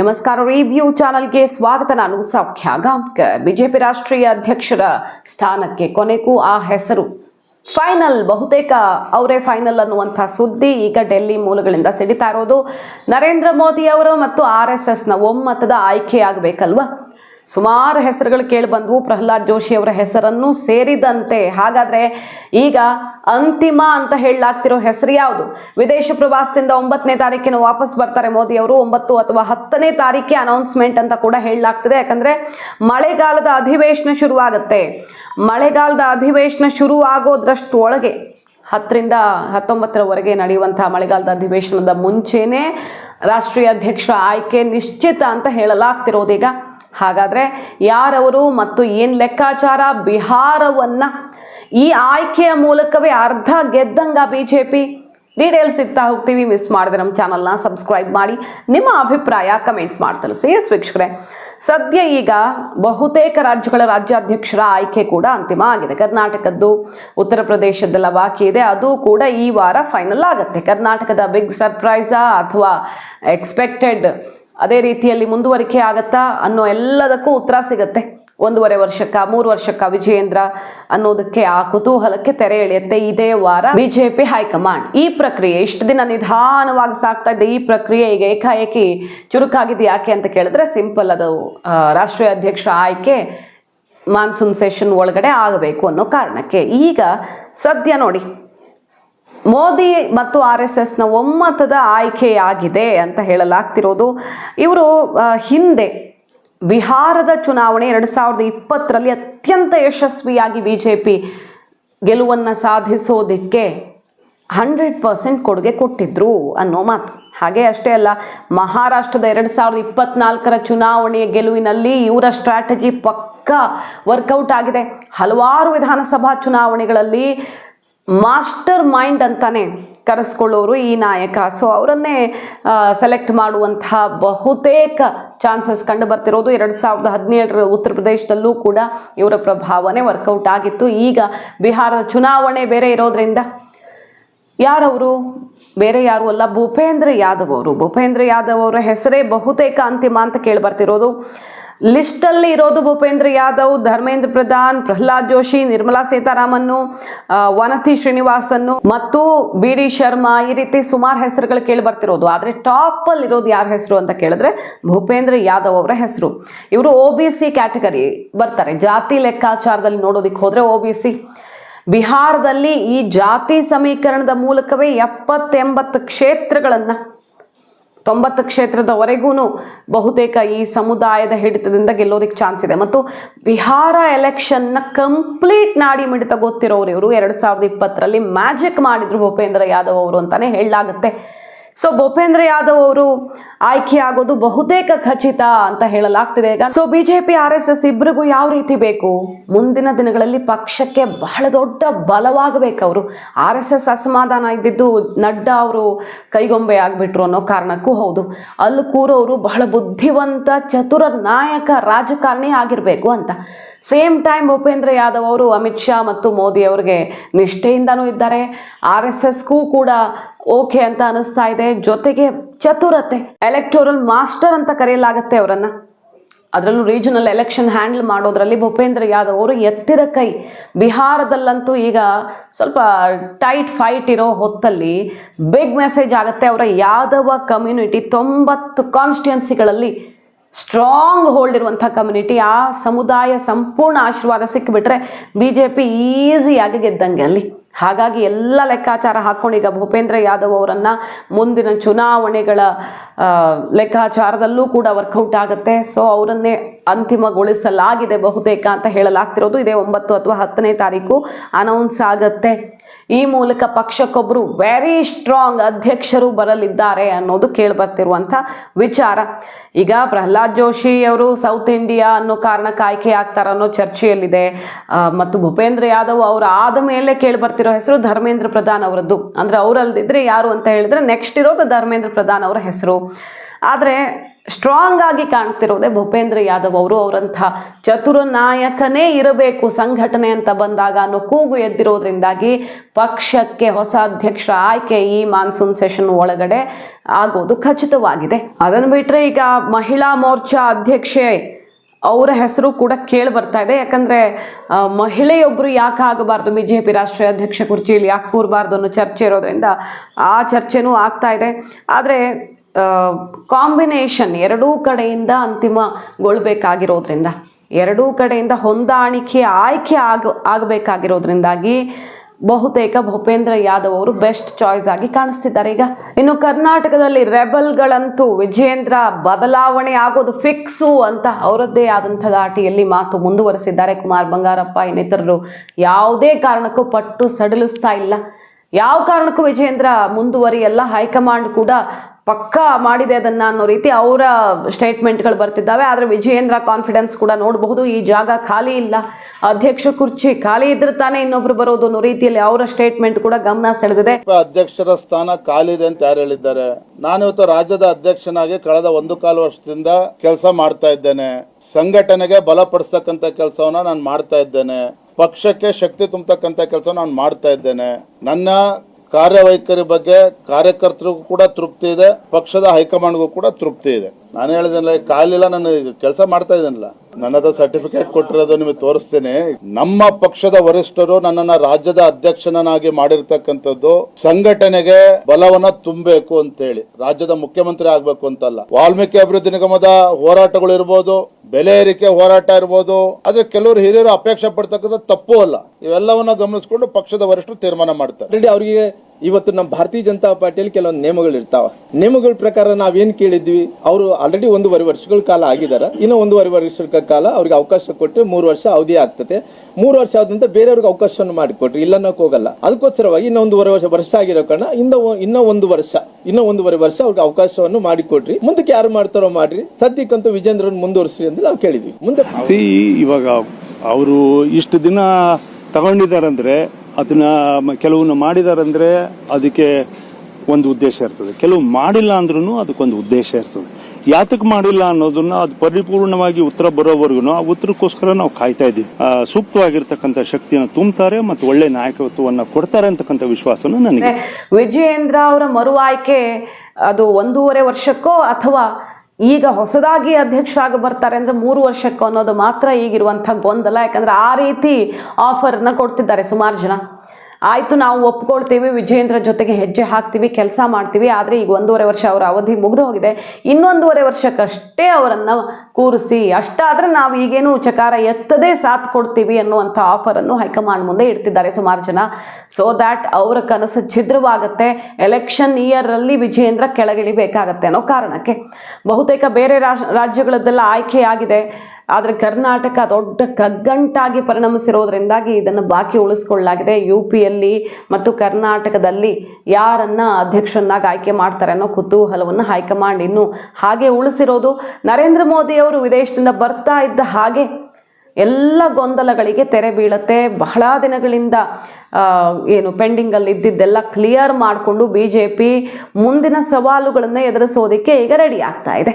ನಮಸ್ಕಾರ. ರಿವ್ಯೂ ಚಾನಲ್ಗೆ ಸ್ವಾಗತ. ನಾನು ಸೌಖ್ಯ ಗಾಂವ್ಕರ್ ಬಿಜೆಪಿ ರಾಷ್ಟ್ರೀಯ ಅಧ್ಯಕ್ಷರ ಸ್ಥಾನಕ್ಕೆ ಕೊನೆಗೂ ಆ ಹೆಸರು. ಫೈನಲ್ ಬಹುತೇಕ ಅವರೇ ಫೈನಲ್ ಅನ್ನುವಂಥ ಸುದ್ದಿ ಈಗ ಡೆಲ್ಲಿ ಮೂಲಗಳಿಂದ ಸಿಡಿತಾ ಇರೋದು. ನರೇಂದ್ರ ಮೋದಿ ಅವರು ಮತ್ತು ಆರ್ ಎಸ್ ಎಸ್ನ ಒಮ್ಮತದ ಆಯ್ಕೆಯಾಗಬೇಕಲ್ವಾ? ಸುಮಾರು ಹೆಸರುಗಳು ಕೇಳಿ ಬಂದವು. ಪ್ರಹ್ಲಾದ್ ಜೋಶಿ ಅವರ ಹೆಸರನ್ನು ಸೇರಿದಂತೆ. ಹಾಗಾದ್ರೆ ಈಗ ಅಂತಿಮ ಅಂತ ಹೇಳಲಾಗ್ತಿರೋ ಹೆಸರು ಯಾವುದು? ವಿದೇಶ ಪ್ರವಾಸದಿಂದ ಒಂಬತ್ತನೇ ತಾರೀಕಿನ ವಾಪಸ್ ಬರ್ತಾರೆ ಮೋದಿ ಅವರು. ಒಂಬತ್ತು ಅಥವಾ ಹತ್ತನೇ ತಾರೀಕೆ ಅನೌನ್ಸ್ಮೆಂಟ್ ಅಂತ ಕೂಡ ಹೇಳಲಾಗ್ತದೆ. ಯಾಕಂದ್ರೆ ಮಳೆಗಾಲದ ಅಧಿವೇಶನ ಶುರುವಾಗುತ್ತೆ. ಮಳೆಗಾಲದ ಅಧಿವೇಶನ ಶುರು ಆಗೋದ್ರಷ್ಟು ಒಳಗೆ, ಹತ್ತರಿಂದ ಹತ್ತೊಂಬತ್ತರವರೆಗೆ ನಡೆಯುವಂತಹ ಮಳೆಗಾಲದ ಅಧಿವೇಶನದ ಮುಂಚೆನೇ ರಾಷ್ಟ್ರೀಯ ಅಧ್ಯಕ್ಷ ಆಯ್ಕೆ ನಿಶ್ಚಿತ ಅಂತ ಹೇಳಲಾಗ್ತಿರೋದೀಗ ಹಾಗಾದರೆ ಯಾರವರು ಮತ್ತು ಏನು ಲೆಕ್ಕಾಚಾರ? ಬಿಹಾರವನ್ನು ಈ ಆಯ್ಕೆಯ ಮೂಲಕವೇ ಅರ್ಧ ಗೆದ್ದಂಗ ಬಿ ಜೆ ಪಿ ಡೀಟೇಲ್ಸ್ ಸಿಗ್ತಾ ಹೋಗ್ತೀವಿ ಮಿಸ್ ಮಾಡಿದೆ ನಮ್ಮ ಚಾನಲ್ನ ಸಬ್ಸ್ಕ್ರೈಬ್ ಮಾಡಿ. ನಿಮ್ಮ ಅಭಿಪ್ರಾಯ ಕಮೆಂಟ್ ಮಾಡಿ ತಿಳಿಸಿ ಎಸ್ ವೀಕ್ಷಕರೇ. ಸದ್ಯ ಈಗ ಬಹುತೇಕ ರಾಜ್ಯಗಳ ರಾಜ್ಯಾಧ್ಯಕ್ಷರ ಆಯ್ಕೆ ಕೂಡ ಅಂತಿಮ ಆಗಿದೆ. ಕರ್ನಾಟಕದ್ದು ಉತ್ತರ ಪ್ರದೇಶದ್ದೆಲ್ಲ ಬಾಕಿ ಇದೆ. ಅದು ಕೂಡ ಈ ವಾರ ಫೈನಲ್ ಆಗುತ್ತೆ. ಕರ್ನಾಟಕದ ಬಿಗ್ ಸರ್ಪ್ರೈಸಾ ಅಥವಾ ಎಕ್ಸ್ಪೆಕ್ಟೆಡ್ ಅದೇ ರೀತಿಯಲ್ಲಿ ಮುಂದುವರಿಕೆ ಆಗತ್ತಾ ಅನ್ನೋ ಎಲ್ಲದಕ್ಕೂ ಉತ್ತರ ಸಿಗುತ್ತೆ. ಒಂದೂವರೆ ವರ್ಷಕ್ಕ, ಮೂರು ವರ್ಷಕ್ಕ ವಿಜಯೇಂದ್ರ ಅನ್ನೋದಕ್ಕೆ ಆ ಕುತೂಹಲಕ್ಕೆ ತೆರೆ ಎಳೆಯುತ್ತೆ. ಇದೇ ವಾರ ಬಿಜೆಪಿ ಹೈಕಮಾಂಡ್. ಈ ಪ್ರಕ್ರಿಯೆ ಇಷ್ಟು ದಿನ ನಿಧಾನವಾಗಿ ಸಾಕ್ತಾ ಇದ್ದ ಈ ಪ್ರಕ್ರಿಯೆ ಈಗ ಏಕಾಏಕಿ ಚುರುಕಾಗಿದೆ ಯಾಕೆ ಅಂತ ಕೇಳಿದ್ರೆ ಸಿಂಪಲ್ ಅದು ರಾಷ್ಟ್ರೀಯ ಅಧ್ಯಕ್ಷ ಆಯ್ಕೆ ಮಾನ್ಸೂನ್ ಸೆಷನ್ ಒಳಗಡೆ ಆಗಬೇಕು ಅನ್ನೋ ಕಾರಣಕ್ಕೆ. ಈಗ ಸದ್ಯ ನೋಡಿ ಮೋದಿ ಮತ್ತು ಆರ್ ಎಸ್ ಎಸ್ನ ಒಮ್ಮತದ ಆಯ್ಕೆಯಾಗಿದೆ ಅಂತ ಹೇಳಲಾಗ್ತಿರೋದು. ಇವರು ಹಿಂದೆ ಬಿಹಾರದ ಚುನಾವಣೆ ಎರಡು ಸಾವಿರದ ಇಪ್ಪತ್ತರಲ್ಲಿ ಅತ್ಯಂತ ಯಶಸ್ವಿಯಾಗಿ ಬಿ ಜೆ ಪಿ ಗೆಲುವನ್ನು ಸಾಧಿಸೋದಕ್ಕೆ ಹಂಡ್ರೆಡ್ ಪರ್ಸೆಂಟ್ ಕೊಡುಗೆ ಕೊಟ್ಟಿದ್ರು ಅನ್ನೋ ಮಾತು. ಹಾಗೆ ಅಷ್ಟೇ ಅಲ್ಲ, ಮಹಾರಾಷ್ಟ್ರದ ಎರಡು ಸಾವಿರದ ಇಪ್ಪತ್ನಾಲ್ಕರ ಚುನಾವಣೆಯ ಗೆಲುವಿನಲ್ಲಿ ಇವರ ಸ್ಟ್ರಾಟಜಿ ಪಕ್ಕ ವರ್ಕೌಟ್ ಆಗಿದೆ. ಹಲವಾರು ವಿಧಾನಸಭಾ ಚುನಾವಣೆಗಳಲ್ಲಿ ಮಾಸ್ಟರ್ ಮೈಂಡ್ ಅಂತಾನೆ ಕರೆಸ್ಕೊಳ್ಳೋರು ಈ ನಾಯಕ. ಸೊ ಅವರನ್ನೇ ಸೆಲೆಕ್ಟ್ ಮಾಡುವಂತಹ ಬಹುತೇಕ ಚಾನ್ಸಸ್ ಕಂಡು ಬರ್ತಿರೋದು ಎರಡು ಸಾವಿರದ ಹದಿನೇಳರ ಉತ್ತರ ಪ್ರದೇಶದಲ್ಲೂ ಕೂಡ ಇವರ ಪ್ರಭಾವನೆ ವರ್ಕೌಟ್ ಆಗಿತ್ತು. ಈಗ ಬಿಹಾರದ ಚುನಾವಣೆ ಬೇರೆ ಇರೋದ್ರಿಂದ ಯಾರವರು ಬೇರೆ ಯಾರು ಅಲ್ಲ, ಭೂಪೇಂದ್ರ ಯಾದವ್ ಅವರು. ಭೂಪೇಂದ್ರ ಯಾದವ್ ಅವರ ಹೆಸರೇ ಬಹುತೇಕ ಅಂತಿಮ ಅಂತ ಕೇಳಿ ಬರ್ತಿರೋದು. ಲಿಸ್ಟಲ್ಲಿ ಇರೋದು ಭೂಪೇಂದ್ರ ಯಾದವ್, ಧರ್ಮೇಂದ್ರ ಪ್ರಧಾನ್, ಪ್ರಹ್ಲಾದ್ ಜೋಶಿ, ನಿರ್ಮಲಾ ಸೀತಾರಾಮನ್ನು ವನತಿ ಶ್ರೀನಿವಾಸನ್ನು ಮತ್ತು ಬಿ ಡಿ ಶರ್ಮಾ ಈ ರೀತಿ ಸುಮಾರು ಹೆಸರುಗಳು ಕೇಳಿ ಬರ್ತಿರೋದು. ಆದರೆ ಅಲ್ಲಿ ಇರೋದು ಯಾರ ಹೆಸರು ಅಂತ ಕೇಳಿದ್ರೆ ಭೂಪೇಂದ್ರ ಯಾದವ್ ಅವರ ಹೆಸರು. ಇವರು ಒ ಬಿ ಸಿ ಕ್ಯಾಟಗರಿ ಬರ್ತಾರೆ. ಜಾತಿ ಲೆಕ್ಕಾಚಾರದಲ್ಲಿ ನೋಡೋದಕ್ಕೆ ಹೋದ್ರೆ ಒ ಬಿ ಸಿ ಬಿಹಾರದಲ್ಲಿ ಈ ಜಾತಿ ಸಮೀಕರಣದ ಮೂಲಕವೇ ಎಪ್ಪತ್ತೆಂಬತ್ತು ಕ್ಷೇತ್ರಗಳನ್ನು ತೊಂಬತ್ತು ಕ್ಷೇತ್ರದವರೆಗೂ ಬಹುತೇಕ ಈ ಸಮುದಾಯದ ಹಿಡಿತದಿಂದ ಗೆಲ್ಲೋದಕ್ಕೆ ಚಾನ್ಸ್ ಇದೆ. ಮತ್ತು ಬಿಹಾರ ಎಲೆಕ್ಷನ್ನ ಕಂಪ್ಲೀಟ್ ನಾಡಿ ಮಿಡಿತ ಗೊತ್ತಿರೋರು ಇವರು. ಎರಡು ಸಾವಿರದ ಇಪ್ಪತ್ತರಲ್ಲಿ ಮ್ಯಾಜಿಕ್ ಮಾಡಿದ್ರು ಭೂಪೇಂದ್ರ ಯಾದವ್ ಅವರು ಅಂತಾನೆ ಹೇಳಲಾಗುತ್ತೆ. ಸೊ ಭೂಪೇಂದ್ರ ಯಾದವ್ ಅವರು ಆಯ್ಕೆ ಆಗೋದು ಬಹುತೇಕ ಖಚಿತ ಅಂತ ಹೇಳಲಾಗ್ತಿದೆ. ಈಗ so BJP R S S ಇಬ್ಬರಿಗೂ ಯಾವ ರೀತಿ ಬೇಕು? ಮುಂದಿನ ದಿನಗಳಲ್ಲಿ ಪಕ್ಷಕ್ಕೆ ಬಹಳ ದೊಡ್ಡ ಬಲವಾಗಬೇಕು ಅವರು. ಆರ್ ಎಸ್ ಎಸ್ ಅಸಮಾಧಾನ ಇದ್ದಿದ್ದು ನಡ್ಡಾ ಅವರು ಕೈಗೊಂಬೆ ಆಗ್ಬಿಟ್ರು ಅನ್ನೋ ಕಾರಣಕ್ಕೂ ಹೌದು. ಅಲ್ಲಿ ಕೂರೋರು ಬಹಳ ಬುದ್ಧಿವಂತ, ಚತುರ ನಾಯಕ ರಾಜಕಾರಣಿ ಆಗಿರಬೇಕು ಅಂತ. ಸೇಮ್ ಟೈಮ್ ಭೂಪೇಂದ್ರ ಯಾದವ್ ಅವರು, ಅಮಿತ್ ಶಾ ಮತ್ತು ಮೋದಿ ಅವರಿಗೆ ನಿಷ್ಠೆಯಿಂದನೂ ಇದ್ದಾರೆ. ಆರ್ ಎಸ್ ಎಸ್ಗೂ ಕೂಡ ಓಕೆ ಅಂತ ಅನಿಸ್ತಾ ಇದೆ. ಜೊತೆಗೆ ಚತುರತೆ ಎಲೆಕ್ಟೋರಲ್ ಮಾಸ್ಟರ್ ಅಂತ ಕರೆಯಲಾಗತ್ತೆ ಅವರನ್ನು. ಅದರಲ್ಲೂ ರೀಜನಲ್ ಎಲೆಕ್ಷನ್ ಹ್ಯಾಂಡಲ್ ಮಾಡೋದ್ರಲ್ಲಿ ಭೂಪೇಂದ್ರ ಯಾದವ್ ಅವರು ಎತ್ತಿದ ಕೈ. ಬಿಹಾರದಲ್ಲಂತೂ ಈಗ ಸ್ವಲ್ಪ ಟೈಟ್ ಫೈಟ್ ಇರೋ ಹೊತ್ತಲ್ಲಿ ಬಿಗ್ ಮೆಸೇಜ್ ಆಗುತ್ತೆ ಅವರ ಯಾದವ ಕಮ್ಯುನಿಟಿ ತೊಂಬತ್ತು ಕಾನ್ಸ್ಟಿಟ್ಯುನ್ಸಿಗಳಲ್ಲಿ ಸ್ಟ್ರಾಂಗ್ ಹೋಲ್ಡ್ ಇರುವಂಥ ಕಮ್ಯುನಿಟಿ ಆ ಸಮುದಾಯ ಸಂಪೂರ್ಣ ಆಶೀರ್ವಾದ ಸಿಕ್ಕಿಬಿಟ್ರೆ ಬಿ ಜೆ ಪಿ ಈಸಿಯಾಗಿ ಗೆದ್ದಂಗೆ ಅಲ್ಲಿ. ಹಾಗಾಗಿ ಎಲ್ಲ ಲೆಕ್ಕಾಚಾರ ಹಾಕ್ಕೊಂಡು ಈಗ ಭೂಪೇಂದ್ರ ಯಾದವ್ ಅವರನ್ನು ಮುಂದಿನ ಚುನಾವಣೆಗಳ ಲೆಕ್ಕಾಚಾರದಲ್ಲೂ ಕೂಡ ವರ್ಕೌಟ್ ಆಗುತ್ತೆ. ಸೊ ಅವರನ್ನೇ ಅಂತಿಮಗೊಳಿಸಲಾಗಿದೆ ಬಹುತೇಕ ಅಂತ ಹೇಳಲಾಗ್ತಿರೋದು. ಇದೇ ಒಂಬತ್ತು ಅಥವಾ ಹತ್ತನೇ ತಾರೀಕು ಅನೌನ್ಸ್ ಆಗುತ್ತೆ. ಈ ಮೂಲಕ ಪಕ್ಷಕ್ಕೊಬ್ಬರು ವೆರಿ ಸ್ಟ್ರಾಂಗ್ ಅಧ್ಯಕ್ಷರು ಬರಲಿದ್ದಾರೆ ಅನ್ನೋದು ಕೇಳಿಬರ್ತಿರುವಂಥ ವಿಚಾರ. ಈಗ ಪ್ರಹ್ಲಾದ್ ಜೋಶಿ ಅವರು ಸೌತ್ ಇಂಡಿಯಾ ಅನ್ನೋ ಕಾರಣಕ್ಕೆ ಆಯ್ಕೆ ಆಗ್ತಾರ ಅನ್ನೋ ಚರ್ಚೆಯಲ್ಲಿದೆ. ಮತ್ತು ಭೂಪೇಂದ್ರ ಯಾದವ್ ಅವರು ಆದ ಮೇಲೆ ಕೇಳಿಬರ್ತಿರೋ ಹೆಸರು ಧರ್ಮೇಂದ್ರ ಪ್ರಧಾನ್ ಅವರದ್ದು. ಅಂದರೆ ಅವರಲ್ದಿದ್ರೆ ಯಾರು ಅಂತ ಹೇಳಿದ್ರೆ ನೆಕ್ಸ್ಟ್ ಇರೋದು ಧರ್ಮೇಂದ್ರ ಪ್ರಧಾನ್ ಅವರ ಹೆಸರು. ಆದರೆ ಸ್ಟ್ರಾಂಗ್ ಆಗಿ ಕಾಣ್ತಿರೋದೇ ಭೂಪೇಂದ್ರ ಯಾದವ್ ಅವರು. ಅವರಂಥ ಚತುರ ನಾಯಕನೇ ಇರಬೇಕು ಸಂಘಟನೆ ಅಂತ ಬಂದಾಗ ಅನ್ನೋ ಕೂಗು ಎದ್ದಿರೋದ್ರಿಂದಾಗಿ ಪಕ್ಷಕ್ಕೆ ಹೊಸ ಅಧ್ಯಕ್ಷ ಆಯ್ಕೆ ಈ ಮಾನ್ಸೂನ್ ಸೆಷನ್ ಒಳಗಡೆ ಆಗೋದು ಖಚಿತವಾಗಿದೆ. ಅದನ್ನು ಬಿಟ್ಟರೆ ಈಗ ಮಹಿಳಾ ಮೋರ್ಚಾ ಅಧ್ಯಕ್ಷೆ ಅವರ ಹೆಸರು ಕೂಡ ಕೇಳಿ ಬರ್ತಾ ಇದೆ. ಯಾಕಂದರೆ ಮಹಿಳೆಯೊಬ್ಬರು ಯಾಕೆ ಆಗಬಾರ್ದು? ಬಿ ಜೆ ಪಿ ರಾಷ್ಟ್ರೀಯ ಅಧ್ಯಕ್ಷ ಕುರ್ಚಿಯಲ್ಲಿ ಯಾಕೆ ಕೂರಬಾರ್ದು ಅನ್ನೋ ಚರ್ಚೆ ಇರೋದ್ರಿಂದ ಆ ಚರ್ಚೆನೂ ಆಗ್ತಾ ಇದೆ. ಆದರೆ ಕಾಂಬಿನೇಷನ್ ಎರಡೂ ಕಡೆಯಿಂದ ಅಂತಿಮಗೊಳ್ಬೇಕಾಗಿರೋದ್ರಿಂದ, ಎರಡೂ ಕಡೆಯಿಂದ ಹೊಂದಾಣಿಕೆ, ಆಯ್ಕೆ ಆಗ, ಆಗಬೇಕಾಗಿರೋದ್ರಿಂದಾಗಿ ಬಹುತೇಕ ಭೂಪೇಂದ್ರ ಯಾದವ್ ಅವರು ಬೆಸ್ಟ್ ಚಾಯ್ಸ್ ಆಗಿ ಕಾಣಿಸ್ತಿದ್ದಾರೆ. ಈಗ ಇನ್ನು ಕರ್ನಾಟಕದಲ್ಲಿ ರೆಬಲ್ಗಳಂತೂ ವಿಜೇಂದ್ರ ಬದಲಾವಣೆ ಆಗೋದು ಫಿಕ್ಸು ಅಂತ ಅವರದ್ದೇ ಆದಂಥ ದಾಟಿಯಲ್ಲಿ ಮಾತು ಮುಂದುವರೆಸಿದ್ದಾರೆ. ಕುಮಾರ್ ಬಂಗಾರಪ್ಪ ಇನ್ನಿತರರು ಯಾವುದೇ ಕಾರಣಕ್ಕೂ ಪಟ್ಟು ಸಡಿಲಿಸ್ತಾ ಇಲ್ಲ. ಯಾವ ಕಾರಣಕ್ಕೂ ವಿಜೇಂದ್ರ ಮುಂದುವರಿಯಲ್ಲ. ಹೈಕಮಾಂಡ್ ಕೂಡ ಪಕ್ಕಾ ಮಾಡಿದೆ ಅದನ್ನ ಅನ್ನೋ ರೀತಿ ಅವರ ಸ್ಟೇಟ್ಮೆಂಟ್ಗಳು ಬರ್ತಿದ್ದಾವೆ. ಆದರೆ ವಿಜಯೇಂದ್ರ ಕಾನ್ಫಿಡೆನ್ಸ್ ಕೂಡ ನೋಡಬಹುದು. ಈ ಜಾಗ ಖಾಲಿ ಇಲ್ಲ. ಅಧ್ಯಕ್ಷ ಕುರ್ಚಿ ಖಾಲಿ ಇದ್ರೆ ತಾನೇ ಇನ್ನೊಬ್ರು ಬರೋದು ಅನ್ನೋ ರೀತಿಯಲ್ಲಿ ಅವರ ಸ್ಟೇಟ್ಮೆಂಟ್ ಕೂಡ ಗಮನ ಸೆಳೆದಿದೆ. ಅಧ್ಯಕ್ಷರ ಸ್ಥಾನ ಖಾಲಿದೆ ಅಂತ ಯಾರು ಹೇಳಿದ್ದಾರೆ? ನಾನು ನಾನಿವತ್ತು ರಾಜ್ಯದ ಅಧ್ಯಕ್ಷನಾಗಿ ಕಳೆದ ಒಂದು ಕಾಲು ವರ್ಷದಿಂದ ಕೆಲಸ ಮಾಡ್ತಾ ಇದ್ದೇನೆ. ಸಂಘಟನೆಗೆ ಬಲಪಡಿಸ್ತಕ್ಕಂಥ ಕೆಲಸವನ್ನ ನಾನು ಮಾಡ್ತಾ ಇದ್ದೇನೆ. ಪಕ್ಷಕ್ಕೆ ಶಕ್ತಿ ತುಂಬತಕ್ಕಂಥ ಕೆಲಸ ನಾನು ಮಾಡ್ತಾ ಇದ್ದೇನೆ. ನನ್ನ ಕಾರ್ಯವೈಖರಿ ಬಗ್ಗೆ ಕಾರ್ಯಕರ್ತರಿಗೂ ಕೂಡ ತೃಪ್ತಿ ಇದೆ ಪಕ್ಷದ ಹೈಕಮಾಂಡ್ಗೂ ಕೂಡ ತೃಪ್ತಿ ಇದೆ. ನಾನು ಹೇಳಿದನಲ್ಲ, ಕಾಲಿಲ್ಲ ನಾನು ಕೆಲಸ ಮಾಡ್ತಾ ಇದ್ದೇನಲ್ಲ. ನನ್ನ ಹತ್ರ ಸರ್ಟಿಫಿಕೇಟ್ ಕೊಟ್ಟಿರೋದು ನಿಮಗೆ ತೋರಿಸ್ತೇನೆ. ನಮ್ಮ ಪಕ್ಷದ ವರಿಷ್ಠರು ನನ್ನನ್ನ ರಾಜ್ಯದ ಅಧ್ಯಕ್ಷನನ್ನಾಗಿ ಮಾಡಿರ್ತಕ್ಕಂಥದ್ದು ಸಂಘಟನೆಗೆ ಬಲವನ್ನ ತುಂಬಬೇಕು ಅಂತೇಳಿ. ರಾಜ್ಯದ ಮುಖ್ಯಮಂತ್ರಿ ಆಗ್ಬೇಕು ಅಂತಲ್ಲ. ವಾಲ್ಮೀಕಿ ಅಭಿವೃದ್ಧಿ ನಿಗಮದ ಹೋರಾಟಗಳು ಇರ್ಬೋದು, ಬೆಲೆ ಏರಿಕೆ ಹೋರಾಟ ಇರ್ಬೋದು, ಆದ್ರೆ ಕೆಲವರು ಹಿರಿಯರು ಅಪೇಕ್ಷೆ ಪಡ್ತಕ್ಕಂಥ ತಪ್ಪು ಅಲ್ಲ. ಇವೆಲ್ಲವನ್ನ ಗಮನಿಸಿಕೊಂಡು ಪಕ್ಷದ ವರಿಷ್ಠರು ತೀರ್ಮಾನ ಮಾಡ್ತಾರೆ. ಅವರಿಗೆ ಇವತ್ತು ನಮ್ಮ ಭಾರತೀಯ ಜನತಾ ಪಾರ್ಟಿಯಲ್ಲಿ ಕೆಲವೊಂದು ನಿಯಮಗಳು ಇರ್ತಾವ. ನಿಯಮಗಳ ಪ್ರಕಾರ ನಾವೇನ್ ಕೇಳಿದ್ವಿ? ಅವರು ಆಲ್ರೆಡಿ ಒಂದೂವರೆ ವರ್ಷಗಳ ಕಾಲ ಆಗಿದ್ದಾರೆ ಇನ್ನೂ ಒಂದೂವರೆ ವರ್ಷಗಳ ಕಾಲ ಅವ್ರಿಗೆ ಅವಕಾಶ ಕೊಟ್ಟರೆ ಮೂರು ವರ್ಷ ಅವಧಿ ಆಗ್ತದೆ. ಮೂರು ವರ್ಷ ಆದ ಬೇರೆಯವ್ರಿಗೆ ಅವಕಾಶವನ್ನು ಮಾಡಿಕೊಟ್ರಿ. ಇಲ್ಲ ಅನ್ನೋಕೆ ಹೋಗಲ್ಲ. ಅದಕ್ಕೋಸ್ಕರವಾಗಿ ಇನ್ನೂ ಒಂದೂವರೆ ವರ್ಷ ವರ್ಷ ಆಗಿರೋ ಕಾರಣ ಇಂದ ಇನ್ನೂ ಒಂದು ವರ್ಷ, ಇನ್ನೂ ಒಂದೂವರೆ ವರ್ಷ ಅವ್ರಿಗೆ ಅವಕಾಶವನ್ನು ಮಾಡಿಕೊಟ್ರಿ. ಮುಂದಕ್ಕೆ ಯಾರು ಮಾಡ್ತಾರೋ ಮಾಡ್ರಿ. ಸದ್ಯಕ್ಕಂತೂ ವಿಜೇಂದ್ರನ್ ಮುಂದುವರಿಸ್ರಿ ಅಂತ ನಾವು ಕೇಳಿದ್ವಿ. ಮುಂದೆ ಇವಾಗ ಅವರು ಇಷ್ಟು ದಿನ ತಗೊಂಡಿದ್ದಾರಂದ್ರೆ ಅದನ್ನ ಕೆಲವನ್ನ ಮಾಡಿದಾರಂದ್ರೆ ಅದಕ್ಕೆ ಒಂದು ಉದ್ದೇಶ ಇರ್ತದೆ. ಕೆಲವು ಮಾಡಿಲ್ಲ ಅಂದ್ರೂ ಅದಕ್ಕೊಂದು ಉದ್ದೇಶ ಇರ್ತದೆ. ಯಾತಕ್ಕೆ ಮಾಡಿಲ್ಲ ಅನ್ನೋದನ್ನ ಅದು ಪರಿಪೂರ್ಣವಾಗಿ ಉತ್ತರ ಬರೋವರೆಗೂ ಆ ಉತ್ತರಕ್ಕೋಸ್ಕರ ನಾವು ಕಾಯ್ತಾ ಇದ್ದೀವಿ. ಸೂಕ್ತವಾಗಿರ್ತಕ್ಕಂಥ ಶಕ್ತಿಯನ್ನು ತುಂಬುತ್ತಾರೆ ಮತ್ತು ಒಳ್ಳೆ ನಾಯಕತ್ವವನ್ನು ಕೊಡ್ತಾರೆ ಅಂತಕ್ಕಂಥ ವಿಶ್ವಾಸನೂ ನನಗೆ ವಿಜಯೇಂದ್ರ ಅವರ ಮರು ಆಯ್ಕೆ ಅದು ಒಂದೂವರೆ ವರ್ಷಕ್ಕೋ ಅಥವಾ ಈಗ ಹೊಸದಾಗಿ ಅಧ್ಯಕ್ಷ ಆಗಿ ಬರ್ತಾರೆ ಅಂದರೆ ಮೂರು ವರ್ಷಕ್ಕೆ ಅನ್ನೋದು ಮಾತ್ರ ಈಗಿರುವಂಥ ಗೊಂದಲ. ಯಾಕಂದರೆ ಆ ರೀತಿ ಆಫರ್ನ ಕೊಡ್ತಿದ್ದಾರೆ ಸುಮಾರು ಜನ. ಆಯ್ತು, ನಾವು ಒಪ್ಕೊಳ್ತೀವಿ, ವಿಜಯೇಂದ್ರ ಜೊತೆಗೆ ಹೆಜ್ಜೆ ಹಾಕ್ತೀವಿ, ಕೆಲಸ ಮಾಡ್ತೀವಿ, ಆದರೆ ಈಗ ಒಂದೂವರೆ ವರ್ಷ ಅವರ ಅವಧಿ ಮುಗಿದು ಹೋಗಿದೆ. ಇನ್ನೊಂದೂವರೆ ವರ್ಷಕ್ಕಷ್ಟೇ ಅವರನ್ನು ಕೂರಿಸಿ, ಅಷ್ಟಾದ್ರೆ ನಾವು ಈಗೇನು ಚಕಾರ ಎತ್ತದೇ ಸಾಥ್ ಕೊಡ್ತೀವಿ ಅನ್ನುವಂಥ ಆಫರನ್ನು ಹೈಕಮಾಂಡ್ ಮುಂದೆ ಇಡ್ತಿದ್ದಾರೆ ಸುಮಾರು ಜನ. ಸೊ ದ್ಯಾಟ್ ಅವರ ಕನಸು ಛಿದ್ರವಾಗುತ್ತೆ. ಎಲೆಕ್ಷನ್ ಇಯರಲ್ಲಿ ವಿಜಯೇಂದ್ರ ಕೆಳಗಿಳಿಬೇಕಾಗತ್ತೆ ಅನ್ನೋ ಕಾರಣಕ್ಕೆ. ಬಹುತೇಕ ಬೇರೆ ರಾಜ್ ರಾಜ್ಯಗಳದ್ದೆಲ್ಲ ಆಯ್ಕೆಯಾಗಿದೆ. ಆದರೆ ಕರ್ನಾಟಕ ದೊಡ್ಡ ಕಗ್ಗಂಟಾಗಿ ಪರಿಣಮಿಸಿರೋದ್ರಿಂದಾಗಿ ಇದನ್ನು ಬಾಕಿ ಉಳಿಸ್ಕೊಳ್ಳಲಾಗಿದೆ. ಯು ಪಿಯಲ್ಲಿ ಮತ್ತು ಕರ್ನಾಟಕದಲ್ಲಿ ಯಾರನ್ನ ಅಧ್ಯಕ್ಷರನ್ನಾಗಿ ಆಯ್ಕೆ ಮಾಡ್ತಾರೆ ಅನ್ನೋ ಕುತೂಹಲವನ್ನು ಹೈಕಮಾಂಡ್ ಇನ್ನು ಹಾಗೆ ಉಳಿಸಿರೋದು. ನರೇಂದ್ರ ಮೋದಿ ಅವರು ವಿದೇಶದಿಂದ ಬರ್ತಾ ಇದ್ದ ಹಾಗೆ ಎಲ್ಲ ಗೊಂದಲಗಳಿಗೆ ತೆರೆ ಬೀಳತ್ತೆ. ಬಹಳ ದಿನಗಳಿಂದ ಏನು ಪೆಂಡಿಂಗಲ್ಲಿ ಇದ್ದಿದ್ದೆಲ್ಲ ಕ್ಲಿಯರ್ ಮಾಡಿಕೊಂಡು ಬಿ ಮುಂದಿನ ಸವಾಲುಗಳನ್ನು ಎದುರಿಸೋದಕ್ಕೆ ಈಗ ರೆಡಿ ಆಗ್ತಾ ಇದೆ.